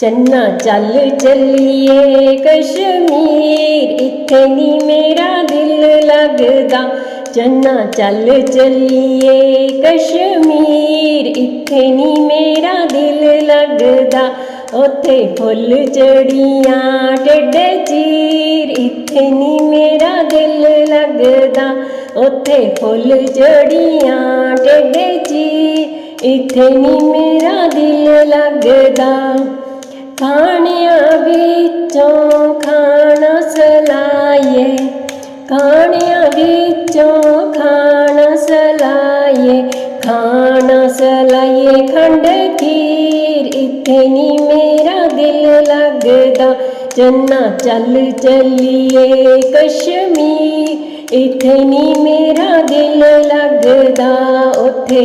ਚੰਨਾ ਚੱਲ ਚੱਲੀਏ ਕਸ਼ਮੀਰ, ਇੱਥੇ ਨੀ ਮੇਰਾ ਦਿਲ ਲੱਗਦਾ। ਚੰਨਾ ਚੱਲ ਚੱਲੀਏ ਕਸ਼ਮੀਰ, ਇੱਥੇ ਨੀ ਮੇਰਾ ਦਿਲ ਲੱਗਦਾ। ਉੱਥੇ ਫੁੱਲ ਚੜੀਆਂ ਟੇਡੇ ਚੀਰ, ਇੱਥੇ ਨੀ ਮੇਰਾ ਦਿਲ ਲੱਗਦਾ। ਉੱਥੇ ਫੁੱਲ ਚੜੀਆਂ ਟੇਡੇ ਚੀਰ, ਇੱਥੇ ਨੀ ਮੇਰਾ ਦਿਲ ਲੱਗਦਾ। ઘણ્યા બીચો ખાણ સલાયે ઘણ્યા બીચો ખાણ સલાયે ખાણ સલાયે ખંડ ખીર ઇતની મેરા દિલ લગદા. चन्ना चल चलिए कश्मीर इतनी मेरा दिल लगदा उथे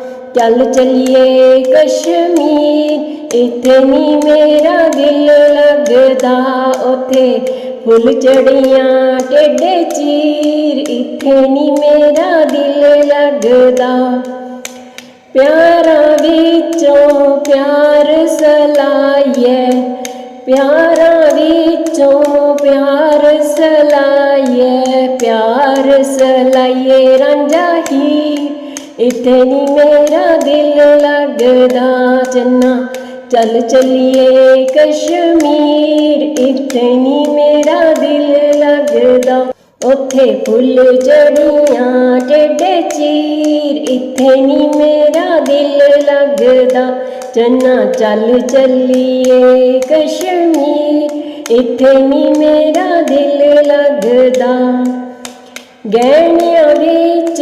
ਚੱਲ ਚੱਲੀਏ ਕਸ਼ਮੀਰ। ਇੱਥੇ ਨੀ ਮੇਰਾ ਦਿਲ ਲੱਗਦਾ। ਉਥੇ ਫੁੱਲ ਚੜੀਆਂ ਟੇਡੇ ਚੀਰ। ਇੱਥੇ ਨੀ ਮੇਰਾ ਦਿਲ ਲੱਗਦਾ। ਪਿਆਰਾਂ ਵਿੱਚੋਂ ਪਿਆਰ ਸਲਾਈਏ। ਪਿਆਰਾਂ ਵਿੱਚੋਂ ਪਿਆਰ ਸਲਾਈਏ। ਪਿਆਰ ਸਲਾਈਏ ਰਾਂਝਾ ਹੀ ਇੱਥੇ ਨੀ ਮੇਰਾ ਦਿਲ ਲੱਗਦਾ ਚੰਨਾ ਚੱਲ ਚੱਲੀਏ ਕਸ਼ਮੀਰ, ਇੱਥੇ ਨੀ ਮੇਰਾ ਦਿਲ ਲੱਗਦਾ। ਉੱਥੇ ਫੁੱਲ ਚੜੀਆਂ, ਟੇਡੇ ਚੀਰ, ਇੱਥੇ ਨੀ ਮੇਰਾ ਦਿਲ ਲੱਗਦਾ। ਚੰਨਾ ਚੱਲ ਚੱਲੀਏ ਕਸ਼ਮੀਰ, ਇੱਥੇ ਨੀ ਮੇਰਾ ਦਿਲ ਲੱਗਦਾ। ਗਹਿਣਿਆਂ ਵਿੱਚ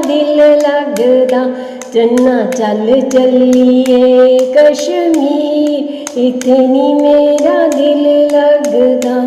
दिल लगदा चन्ना चल चलिए कश्मीर इतनी मेरा दिल लगदा।